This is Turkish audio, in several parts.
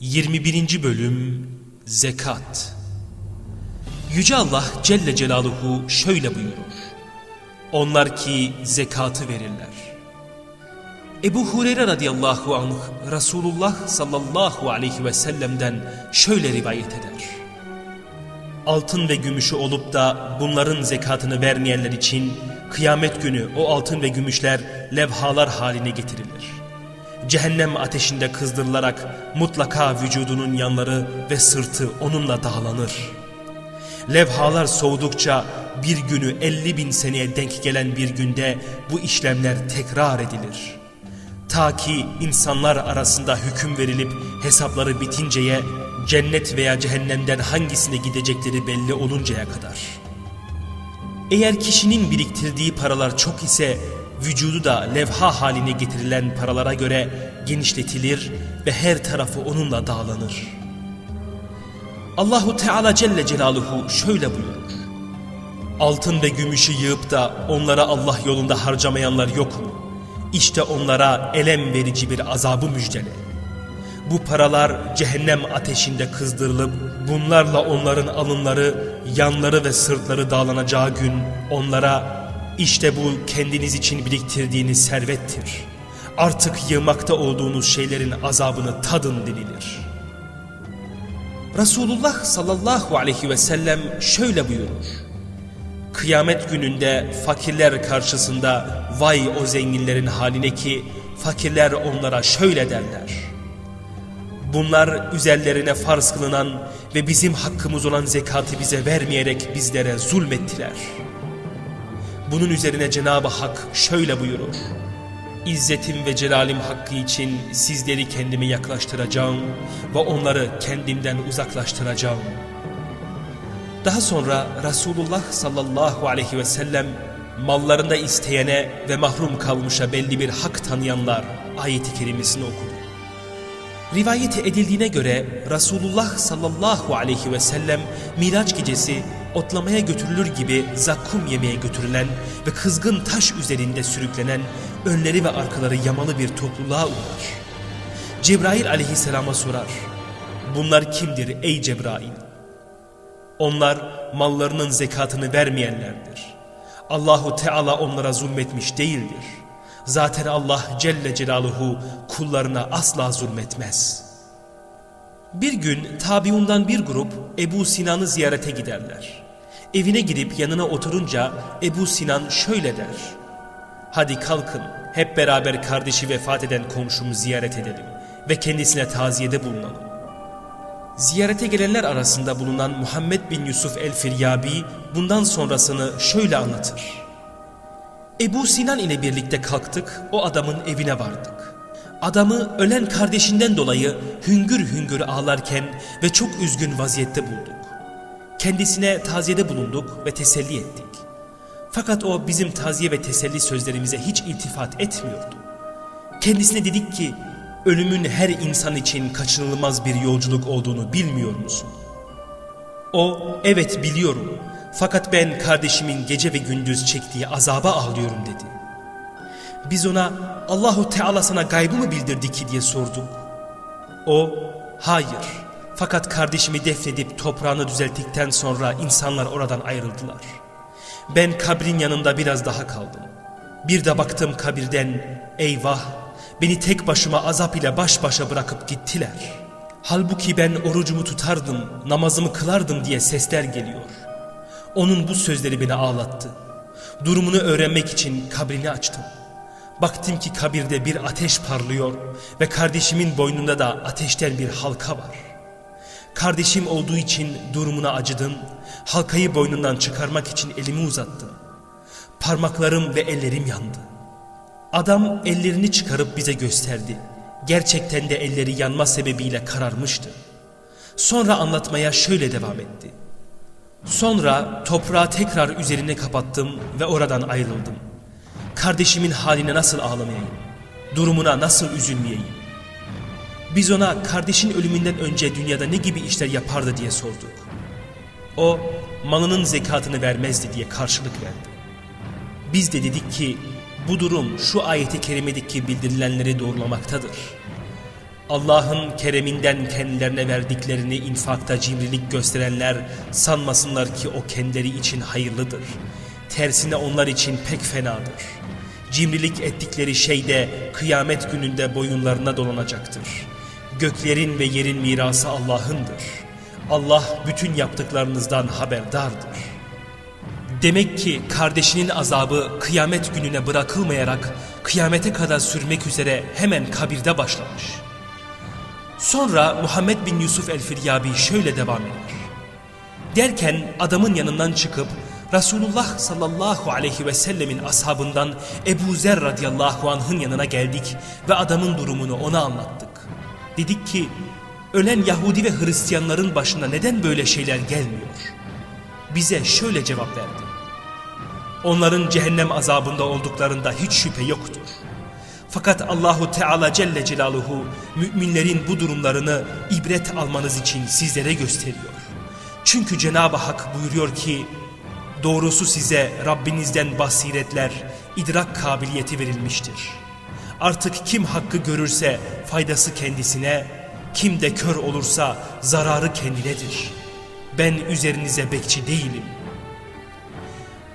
21. Bölüm Zekat Yüce Allah Celle Celaluhu şöyle buyurur. Onlar ki zekatı verirler. Ebu Hureyre radıyallahu anh Resulullah sallallahu aleyhi ve sellem'den şöyle rivayet eder. Altın ve gümüşü olup da bunların zekatını vermeyenler için kıyamet günü o altın ve gümüşler levhalar haline getirilir. Cehennem ateşinde kızdırılarak mutlaka vücudunun yanları ve sırtı onunla dağlanır. Levhalar soğudukça bir günü 50 bin seneye denk gelen bir günde bu işlemler tekrar edilir. Ta ki insanlar arasında hüküm verilip hesapları bitinceye cennet veya cehennemden hangisine gidecekleri belli oluncaya kadar. Eğer kişinin biriktirdiği paralar çok ise vücudu da levha haline getirilen paralara göre genişletilir ve her tarafı onunla dağlanır. Allahu Teala Celle Celaluhu şöyle buyurur. Altın ve gümüşü yığıp da onlara Allah yolunda harcamayanlar yok mu? İşte onlara elem verici bir azabı müjdele. Bu paralar cehennem ateşinde kızdırılıp bunlarla onların alınları, yanları ve sırtları dağlanacağı gün onlara işte bu kendiniz için biriktirdiğiniz servettir. Artık yığmakta olduğunuz şeylerin azabını tadın denilir. Resulullah sallallahu aleyhi ve sellem şöyle buyurur. Kıyamet gününde fakirler karşısında vay o zenginlerin haline ki fakirler onlara şöyle derler. Bunlar üzerlerine farz kılınan ve bizim hakkımız olan zekatı bize vermeyerek bizlere zulmettiler. Bunun üzerine Cenab-ı Hak şöyle buyurur. İzzetim ve celalim hakkı için sizleri kendime yaklaştıracağım ve onları kendimden uzaklaştıracağım. Daha sonra Resulullah sallallahu aleyhi ve sellem mallarında isteyene ve mahrum kalmışa belli bir hak tanıyanlar ayeti kerimesini okudu. Rivayet edildiğine göre Resulullah sallallahu aleyhi ve sellem Miraç gecesi otlamaya götürülür gibi zakkum yemeye götürülen ve kızgın taş üzerinde sürüklenen önleri ve arkaları yamalı bir topluluğa uğrar. Cebrail aleyhisselama sorar. Bunlar kimdir ey Cebrail? Onlar mallarının zekatını vermeyenlerdir. Allahu Teala onlara zulmetmiş değildir. Zaten Allah Celle Celaluhu kullarına asla zulmetmez. Bir gün tabiundan bir grup Ebu Sinan'ı ziyarete giderler. Evine gidip yanına oturunca Ebu Sinan şöyle der. Hadi kalkın hep beraber kardeşi vefat eden komşumu ziyaret edelim ve kendisine taziyede bulunalım. Ziyarete gelenler arasında bulunan Muhammed bin Yusuf el-Firyabi bundan sonrasını şöyle anlatır. Ebu Sinan ile birlikte kalktık, o adamın evine vardık. Adamı ölen kardeşinden dolayı hüngür hüngür ağlarken ve çok üzgün vaziyette bulduk. Kendisine taziyede bulunduk ve teselli ettik. Fakat o bizim taziye ve teselli sözlerimize hiç iltifat etmiyordu. Kendisine dedik ki, ölümün her insan için kaçınılmaz bir yolculuk olduğunu bilmiyor musun? O, evet biliyorum fakat ben kardeşimin gece ve gündüz çektiği azaba ağlıyorum dedi. Biz ona Allahu Teala sana gaybı mı bildirdi ki diye sorduk. O, hayır fakat kardeşimi defnedip toprağını düzelttikten sonra insanlar oradan ayrıldılar. Ben kabrin yanında biraz daha kaldım. Bir de baktım kabirden eyvah beni tek başıma azap ile baş başa bırakıp gittiler. Halbuki ben orucumu tutardım, namazımı kılardım diye sesler geliyor. Onun bu sözleri beni ağlattı. Durumunu öğrenmek için kabrini açtım. Baktım ki kabirde bir ateş parlıyor ve kardeşimin boynunda da ateşten bir halka var. Kardeşim olduğu için durumuna acıdım, halkayı boynundan çıkarmak için elimi uzattım. Parmaklarım ve ellerim yandı. Adam ellerini çıkarıp bize gösterdi. Gerçekten de elleri yanma sebebiyle kararmıştı. Sonra anlatmaya şöyle devam etti. Sonra toprağı tekrar üzerine kapattım ve oradan ayrıldım. Kardeşimin haline nasıl ağlamayayım? Durumuna nasıl üzülmeyeyim? Biz ona kardeşin ölümünden önce dünyada ne gibi işler yapardı diye sorduk. O malının zekatını vermezdi diye karşılık verdi. Biz de dedik ki bu durum şu ayeti kerimedeki bildirilenleri doğrulamaktadır. Allah'ın kereminden kendilerine verdiklerini infakta cimrilik gösterenler sanmasınlar ki o kendileri için hayırlıdır. Tersine onlar için pek fenadır. Cimrilik ettikleri şey de kıyamet gününde boyunlarına dolanacaktır. Göklerin ve yerin mirası Allah'ındır. Allah bütün yaptıklarınızdan haberdardır. Demek ki kardeşinin azabı kıyamet gününe bırakılmayarak kıyamete kadar sürmek üzere hemen kabirde başlamış. Sonra Muhammed bin Yusuf el-Firyabi şöyle devam eder. Derken adamın yanından çıkıp Resulullah sallallahu aleyhi ve sellemin ashabından Ebu Zer radıyallahu anh'ın yanına geldik ve adamın durumunu ona anlattık. Dedik ki ölen Yahudi ve Hristiyanların başına neden böyle şeyler gelmiyor? Bize şöyle cevap verdi. Onların cehennem azabında olduklarında hiç şüphe yoktur. Fakat Allahu Teala Celle Celaluhu müminlerin bu durumlarını ibret almanız için sizlere gösteriyor. Çünkü Cenab-ı Hak buyuruyor ki doğrusu size Rabbinizden basiretler, idrak kabiliyeti verilmiştir. Artık kim hakkı görürse faydası kendisine, kim de kör olursa zararı kendinedir. Ben üzerinize bekçi değilim.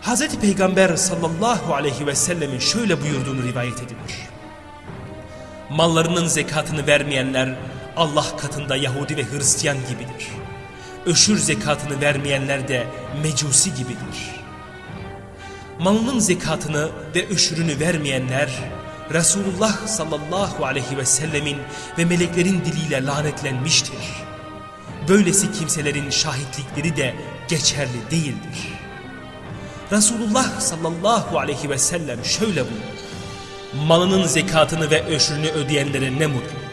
Hz. Peygamber sallallahu aleyhi ve sellemin şöyle buyurduğunu rivayet edilir. Mallarının zekatını vermeyenler Allah katında Yahudi ve Hristiyan gibidir. Öşür zekatını vermeyenler de mecusi gibidir. Malının zekatını ve öşürünü vermeyenler Resulullah sallallahu aleyhi ve sellemin ve meleklerin diliyle lanetlenmiştir. Böylesi kimselerin şahitlikleri de geçerli değildir. Resulullah sallallahu aleyhi ve sellem şöyle buyurdu. Malının zekatını ve öşrünü ödeyenlere ne mutlu.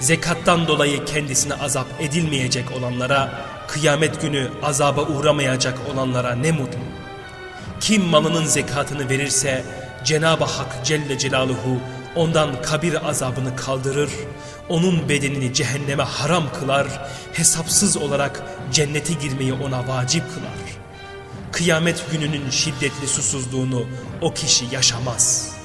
Zekattan dolayı kendisine azap edilmeyecek olanlara, kıyamet günü azaba uğramayacak olanlara ne mutlu. Kim malının zekatını verirse Cenab-ı Hak Celle Celaluhu ondan kabir azabını kaldırır, onun bedenini cehenneme haram kılar, hesapsız olarak cennete girmeyi ona vacip kılar. Kıyamet gününün şiddetli susuzluğunu o kişi yaşamaz.''